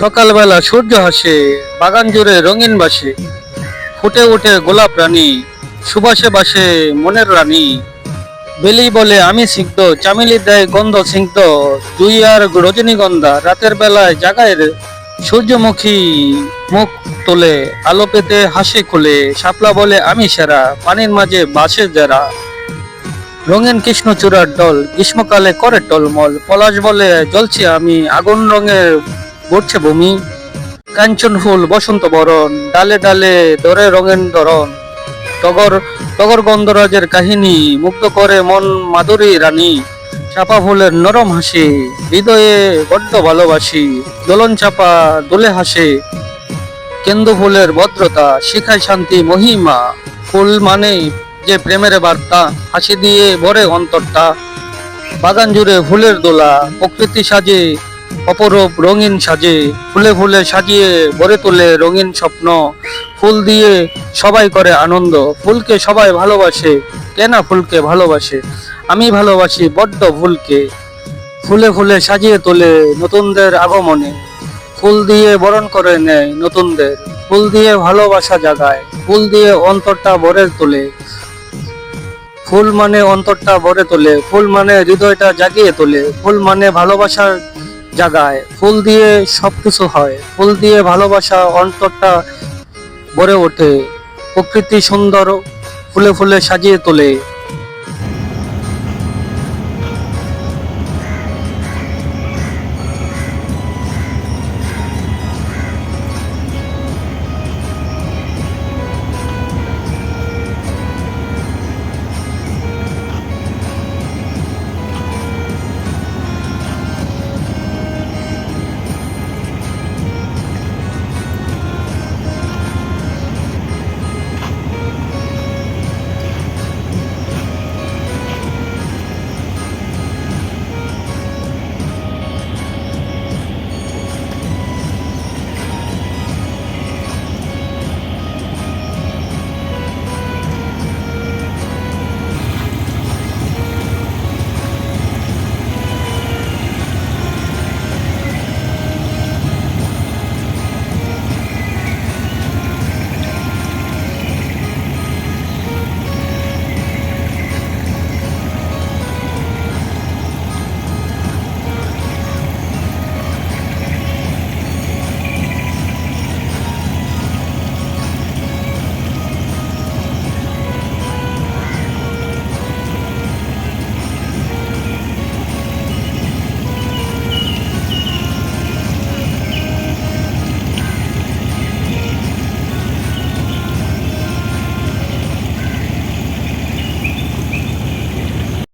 সকালবেলা সূর্য হাসে, বাগান জুড়ে রঙিন বাসে। ফুটে ওঠে গোলাপ রানী, সুবাসে বাসে মনের রানী। বেলি বলে, আমি সিদ্ধ চামেলি দেয় গন্ধ সিদ্ধ দুই আর রজনীগন্ধা, রাতের বেলায় জাগায় সূর্যমুখী মুখ তোলে, আলো পেতে হাসি খুলে, শাপলা বলে, আমি সেরা, পানির মাঝে বাসে যারা। রঙিন কৃষ্ণচূড়ার দল গ্রীষ্মকালে করে টলমল, পলাশ বলে, জ্বলছি আমি, আগুন রঙের গড়ছে ভূমি। কাঞ্চন ফুল, বসন্ত বরণ, ডালে ডালে দরে রঙেন ধরন টগর টগর গন্ধরাজের কাহিনী, মুগ্ধ করে মন মাধুরী রানী। চাপা ফুলের নরম হাসি, হৃদয়ে বড্ড ভালোবাসি। দোলন চাপা দোলে হাসে। কেন্দু ফুলের ভদ্রতা, শিখায় শান্তি, মহিমা। ফুল মানে যে প্রেমের বার্তা, হাসি দিয়ে ভরে অন্তরটা। বাগান জুড়ে ফুলের দোলা, প্রকৃতি সাজে অপরূপ রঙিন সাজে, ফুলে ফুলে সাজিয়ে ভরে তোলে রঙিন স্বপ্ন। ফুল দিয়ে সবাই করে আনন্দ, ফুলকে সবাই ভালোবাসে। কেনা ফুলকে ভালোবাসে? আমি ভালোবাসি বড্ড ফুলকে। ফুলে ফুলে সাজিয়ে তোলে নতুনদের আগমনে। ফুল দিয়ে বরণ করে নেয় নতুনদের। ফুল দিয়ে ভালোবাসা জাগায়, ফুল দিয়ে অন্তরটা ভরে তোলে। ফুল মানে অন্তরটা ভরে তোলে, ফুল মানে হৃদয়টা জাগিয়ে তোলে। ফুল মানে ভালোবাসার জাগায়। ফুল দিয়ে সব কিছু হয়। ফুল দিয়ে ভালোবাসা অন্তরটা ভরে ওঠে। প্রকৃতি সুন্দর ফুলে ফুলে সাজিয়ে তোলে।